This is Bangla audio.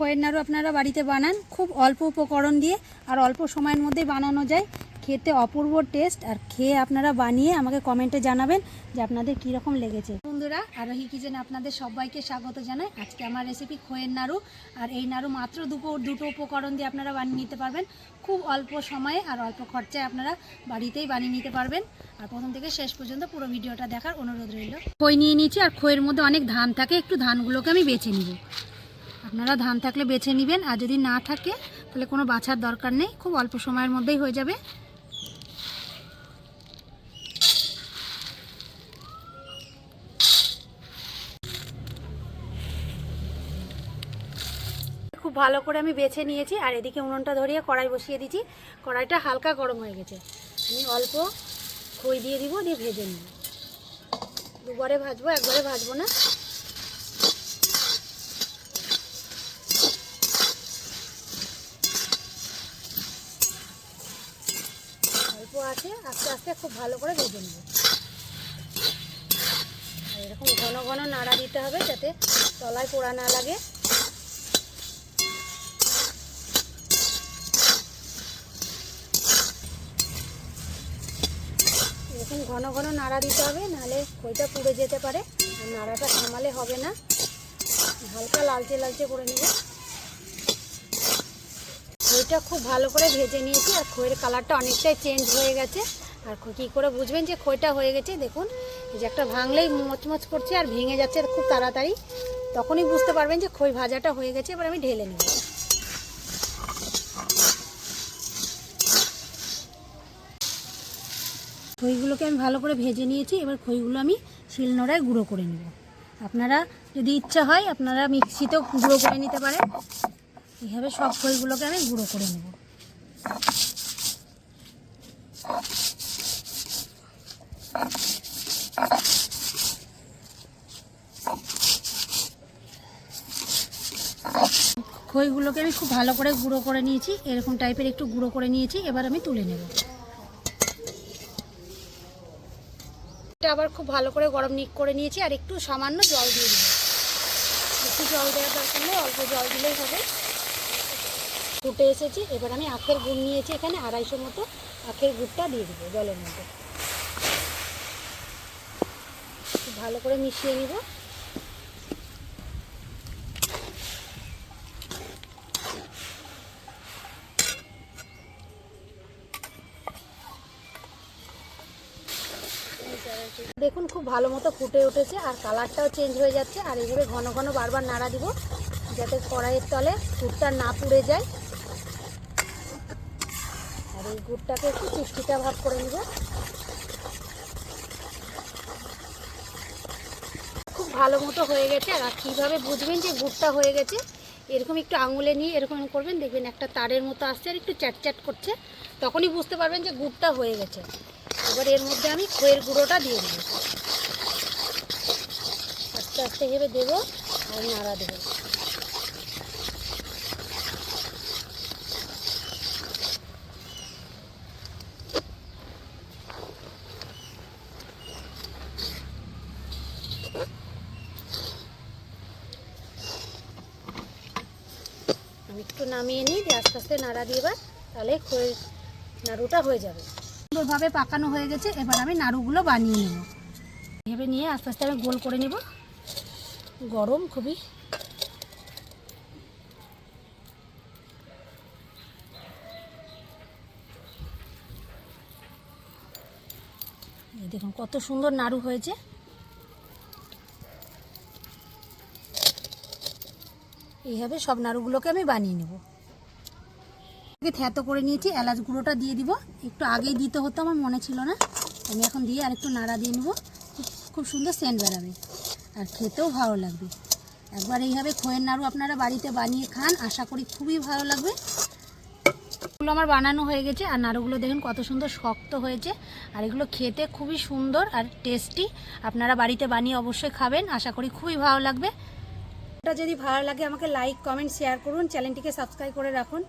খয়ের নাড়ু আপনারা বাড়িতে বানান। খুব অল্প উপকরণ দিয়ে আর অল্প সময়ের মধ্যেই বানানো যায়। খেতে অপূর্ব টেস্ট আর খেয়ে আপনারা বানিয়ে আমাকে কমেন্টে জানাবেন যে আপনাদের কীরকম লেগেছে। বন্ধুরা, আরোহী কিচেন আপনাদের সবাইকে স্বাগত জানাই। আজকে আমার রেসিপি খোয়ের নাড়ু আর এই নাড়ু মাত্র দুটো দুটো উপকরণ দিয়ে আপনারা বানিয়ে নিতে পারবেন। খুব অল্প সময়ে আর অল্প খরচায় আপনারা বাড়িতেই বানিয়ে নিতে পারবেন। আর প্রথম থেকে শেষ পর্যন্ত পুরো ভিডিওটা দেখার অনুরোধ রইল। খই নিয়ে নিয়েছি আর খইয়ের মধ্যে অনেক ধান থাকে, একটু ধানগুলোকে আমি বেছে নিব। আপনারা ধান থাকলে বেছে নেবেন, আর যদি না থাকে, তাহলে কোনো বাছার দরকার নেই, খুব অল্প সময়ের মধ্যেই হয়ে যাবে। খুব ভালো করে আমি বেছে নিয়েছি, আর এদিকে উনুনটা ধরিয়ে কড়াই বসিয়ে দিয়েছি। কড়াইটা হালকা গরম হয়ে গেছে। আমি অল্প খই দিয়ে দিব, দিয়ে ভেজে নিব। দুবারে ভাজবো, একবারে ভাজবো না। অল্প আছে, আস্তে আস্তে খুব ভালো করে ভেজে নেব। এরকম ঘন ঘন নাড়া দিতে হবে যাতে তলায় পোড়া না লাগে। এরকম ঘন ঘন নাড়া দিতে হবে, নাহলে খইটা পুড়ে যেতে পারে। নাড়াটা থামালে হবে না। হালকা লালচে লালচে করে নেবে। খইটা খুব ভালো করে ভেজে নিয়েছি, আর খইয়ের কালারটা অনেকটাই চেঞ্জ হয়ে গেছে। আর কী করে বুঝবেন যে খইটা হয়ে গেছে? দেখুন, এই যে একটা ভাঙলেই মচমচ করছে আর ভেঙে যাচ্ছে খুব তাড়াতাড়ি। তখনই বুঝতে পারবেন যে খই ভাজাটা হয়ে গেছে, এবার আমি ঢেলে নেব। খইগুলোকে আমি ভালো করে ভেজে নিয়েছি, এবার খইগুলো আমি শিলনোড়ায় গুঁড়ো করে নেব। আপনারা যদি ইচ্ছা হয়, আপনারা মিক্সিতেও গুঁড়ো করে নিতে পারেন। এইভাবে সব খইগুলোকে আমি গুঁড়ো করে নেব। খইগুলোকে আমি খুব ভালো করে গুঁড়ো করে নিয়েছি, এরকম টাইপের একটু গুঁড়ো করে নিয়েছি, এবার আমি তুলে নেব। এটা আবার খুব ভালো করে গরম নিক করে নিয়েছি, আর একটু সামান্য জল দিয়ে দেবো। একটু জল দেওয়ার দরকার নেই, অল্প জল দিলেই হবে। ফুটে এসেছে। এবার আমি আখের গুড় নিয়েছি এখানে, আড়াইশো মতো আখের গুড়টা দিয়ে দেবো জলের মধ্যে। ভালো করে মিশিয়ে নিব। দেখুন, খুব ভালো মতো ফুটে উঠেছে আর কালারটাও চেঞ্জ হয়ে যাচ্ছে। আর এইভাবে ঘন ঘন বারবার নাড়া দিব, যাতে কড়াইয়ের তলে ফুটটা না পুড়ে যায়। আর এই গুড়টাকে একটু চিটচিটা ভাব করে নেব। খুব ভালো মতো হয়ে গেছে। আর কীভাবে বুঝবেন যে গুড়টা হয়ে গেছে? এরকম একটু আঙুলে নিয়ে এরকম করবেন। দেখবেন একটা তারের মতো আসছে আর একটু চ্যাটচ্যাট করছে। তখনই বুঝতে পারবেন যে গুড়টা হয়ে গেছে। এবার এর মধ্যে আমি খইয়ের গুঁড়োটা দিয়ে দেবো। আস্তে আস্তে এভাবে দেবো আর নাড়া দেবো। আমি একটু নামিয়ে নিই, দিয়ে আস্তে আস্তে নাড়া দিয়ে এবার তাহলে নাড়ুটা হয়ে যাবে। সুন্দরভাবে পাকানো হয়ে গেছে, এবার আমি নাড়ুগুলো বানিয়ে নেব। ভেবে নিয়ে আস্তে আস্তে আমি গোল করে নেব। গরম খুবই। দেখুন কত সুন্দর নাড়ু হয়েছে। এইভাবে সব নাড়ুগুলোকে আমি বানিয়ে নেব। থ্যাতো করে নিয়েছি, এলাচ গুঁড়োটা দিয়ে দিব। একটু আগেই দিতে হতো, আমার মনে ছিল না। আমি এখন দিয়ে আর একটু নাড়া দিয়ে নেব। খুব- খুব সুন্দর সেন্ট বেরাবে। আর খেতেও ভালো লাগবে। একবার এইভাবে খোয়ের নাড়ু আপনারা বাড়িতে বানিয়ে খান, আশা করি খুবই ভালো লাগবে। এগুলো আমার বানানো হয়ে গেছে, আর নাড়ুগুলো দেখুন কত সুন্দর শক্ত হয়েছে। আর এগুলো খেতে খুবই সুন্দর আর টেস্টি। আপনারা বাড়িতে বানিয়ে অবশ্যই খাবেন, আশা করি খুবই ভালো লাগবে। যদি ভালো লাগে আমাকে লাইক কমেন্ট শেয়ার করুন চ্যানেলটিকে সাবস্ক্রাইব করে রাখুন।